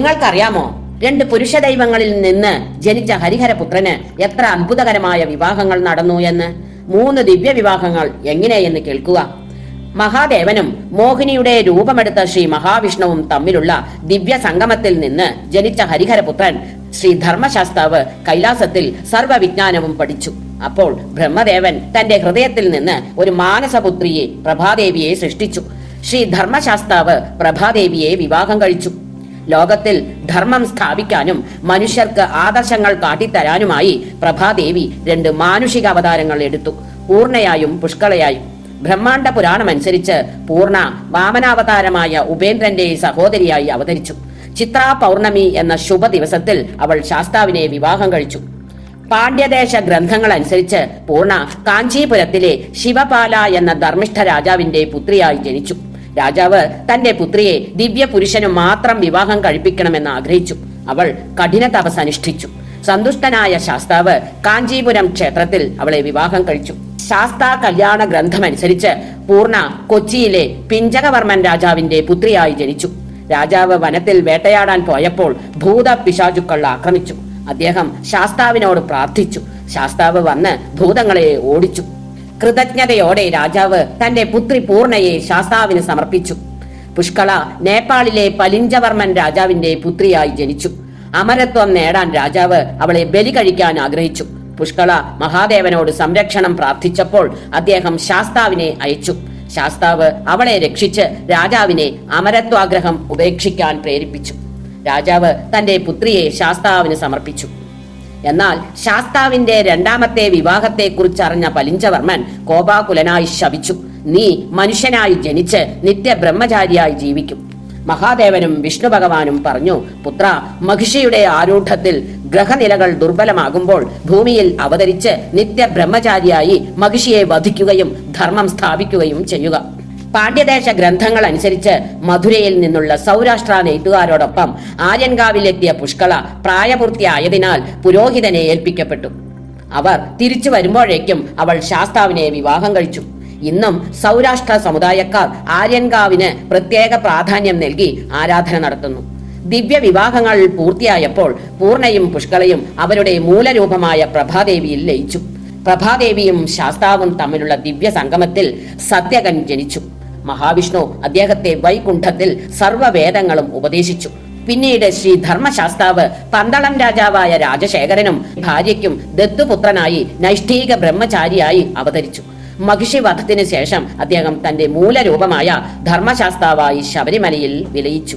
നിങ്ങൾക്കറിയാമോ? രണ്ട് പുരുഷ ദൈവങ്ങളിൽ നിന്ന് ജനിച്ച ഹരിഹരപുത്രന് എത്ര അത്ഭുതകരമായ വിവാഹങ്ങൾ നടന്നു എന്ന്? മൂന്ന് ദിവ്യ വിവാഹങ്ങൾ എങ്ങനെയെന്ന് കേൾക്കുക. മഹാദേവനും മോഹിനിയുടെ രൂപമെടുത്ത ശ്രീ മഹാവിഷ്ണുവും തമ്മിലുള്ള ദിവ്യ സംഗമത്തിൽ നിന്ന് ജനിച്ച ഹരിഹരപുത്രൻ ശ്രീ ധർമ്മശാസ്താവ് കൈലാസത്തിൽ സർവവിജ്ഞാനവും പഠിച്ചു. അപ്പോൾ ബ്രഹ്മദേവൻ തന്റെ ഹൃദയത്തിൽ നിന്ന് ഒരു മാനസപുത്രിയെ പ്രഭാദേവിയെ സൃഷ്ടിച്ചു. ശ്രീ ധർമ്മശാസ്താവ് പ്രഭാദേവിയെ വിവാഹം കഴിച്ചു. ലോകത്തിൽ ധർമ്മം സ്ഥാപിക്കാനും മനുഷ്യർക്ക് ആദർശങ്ങൾ കാട്ടിത്തരാനുമായി പ്രഭാദേവി രണ്ട് മാനുഷിക അവതാരങ്ങൾ എടുത്തു. പൂർണയായും പുഷ്കളയായും. ബ്രഹ്മാണ്ഡ പുരാണം അനുസരിച്ച് പൂർണ വാമനാവതാരമായ ഉപേന്ദ്രന്റെ സഹോദരിയായി അവതരിച്ചു. ചിത്രാ പൗർണമി എന്ന ശുഭ ദിവസത്തിൽ അവൾ ശാസ്താവിനെ വിവാഹം കഴിച്ചു. പാണ്ഡ്യദേശ ഗ്രന്ഥങ്ങൾ അനുസരിച്ച് പൂർണ കാഞ്ചീപുരത്തിലെ ശിവപാല എന്ന ധർമ്മിഷ്ഠ രാജാവിന്റെ പുത്രിയായി ജനിച്ചു. രാജാവ് തന്റെ പുത്രിയെ ദിവ്യ പുരുഷന് മാത്രം വിവാഹം കഴിപ്പിക്കണമെന്ന് ആഗ്രഹിച്ചു. അവൾ കഠിന തപസ് അനുഷ്ഠിച്ചു. സന്തുഷ്ടനായ ശാസ്താവ് കാഞ്ചീപുരം ക്ഷേത്രത്തിൽ അവളെ വിവാഹം കഴിച്ചു. ശാസ്താ കല്യാണ ഗ്രന്ഥമനുസരിച്ച് പൂർണ കൊച്ചിയിലെ പിഞ്ചകവർമ്മൻ രാജാവിന്റെ പുത്രിയായി ജനിച്ചു. രാജാവ് വനത്തിൽ വേട്ടയാടാൻ പോയപ്പോൾ ഭൂത പിശാചുക്കൾ ആക്രമിച്ചു. അദ്ദേഹം ശാസ്താവിനോട് പ്രാർത്ഥിച്ചു. ശാസ്താവ് വന്ന് ഭൂതങ്ങളെ ഓടിച്ചു. കൃതജ്ഞതയോടെ രാജാവ് തന്റെ പുത്രി പൂർണയെ ശാസ്താവിന് സമർപ്പിച്ചു. പുഷ്കള നേപ്പാളിലെ പലിഞ്ചവർമ്മൻ രാജാവിന്റെ പുത്രിയായി ജനിച്ചു. അമരത്വം നേടാൻ രാജാവ് അവളെ ബലി കഴിക്കാൻ ആഗ്രഹിച്ചു. പുഷ്കള മഹാദേവനോട് സംരക്ഷണം പ്രാർത്ഥിച്ചപ്പോൾ അദ്ദേഹം ശാസ്താവിനെ അയച്ചു. ശാസ്താവ് അവളെ രക്ഷിച്ച് രാജാവിനെ അമരത്വാഗ്രഹം ഉപേക്ഷിക്കാൻ പ്രേരിപ്പിച്ചു. രാജാവ് തന്റെ പുത്രിയെ ശാസ്താവിന് സമർപ്പിച്ചു. എന്നാൽ ശാസ്താവിന്റെ രണ്ടാമത്തെ വിവാഹത്തെക്കുറിച്ച് അറിഞ്ഞ പലിഞ്ചവർമ്മൻ കോപാകുലനായി ശപിച്ചു. നീ മനുഷ്യനായി ജനിച്ച് നിത്യ ബ്രഹ്മചാരിയായി ജീവിക്കും. മഹാദേവനും വിഷ്ണു ഭഗവാനും പറഞ്ഞു പുത്ര മഹിഷിയുടെ ആരൂഢത്തിൽ ഗ്രഹനിലകൾ ദുർബലമാകുമ്പോൾ ഭൂമിയിൽ അവതരിച്ച് നിത്യ ബ്രഹ്മചാരിയായി മഹിഷിയെ വധിക്കുകയും ധർമ്മം സ്ഥാപിക്കുകയും ചെയ്യുക. പാണ്ഡ്യദേശ ഗ്രന്ഥങ്ങൾ അനുസരിച്ച് മധുരയിൽ നിന്നുള്ള സൗരാഷ്ട്ര നെയ്ത്തുകാരോടൊപ്പം ആര്യൻകാവിലെത്തിയ പുഷ്കള പ്രായപൂർത്തിയായതിനാൽ പുരോഹിതനെ ഏൽപ്പിക്കപ്പെട്ടു. അവർ തിരിച്ചു വരുമ്പോഴേക്കും അവൾ ശാസ്താവിനെ വിവാഹം കഴിച്ചു. ഇന്നും സൗരാഷ്ട്ര സമുദായക്കാർ ആര്യൻകാവിന് പ്രത്യേക പ്രാധാന്യം നൽകി ആരാധന നടത്തുന്നു. ദിവ്യ വിവാഹങ്ങൾ പൂർത്തിയായപ്പോൾ പൂർണയും പുഷ്കളയും അവരുടെ മൂലരൂപമായ പ്രഭാദേവിയിൽ ലയിച്ചു. പ്രഭാദേവിയും ശാസ്താവും തമ്മിലുള്ള ദിവ്യ സംഗമത്തിൽ സത്യകൻ ജനിച്ചു. മഹാവിഷ്ണു അദ്ദേഹത്തെ വൈകുണ്ഠത്തിൽ സർവവേദങ്ങളും ഉപദേശിച്ചു. പിന്നീട് ശ്രീ ധർമ്മശാസ്താവ് പന്തളം രാജാവായ രാജശേഖരനും ഭാര്യയ്ക്കും ദത്തുപുത്രനായി നൈഷ്ഠീക ബ്രഹ്മചാരിയായി അവതരിച്ചു. മഹിഷി വധത്തിന് ശേഷം അദ്ദേഹം തന്റെ മൂലരൂപമായ ധർമ്മശാസ്താവായി ശബരിമലയിൽ വിലയിച്ചു.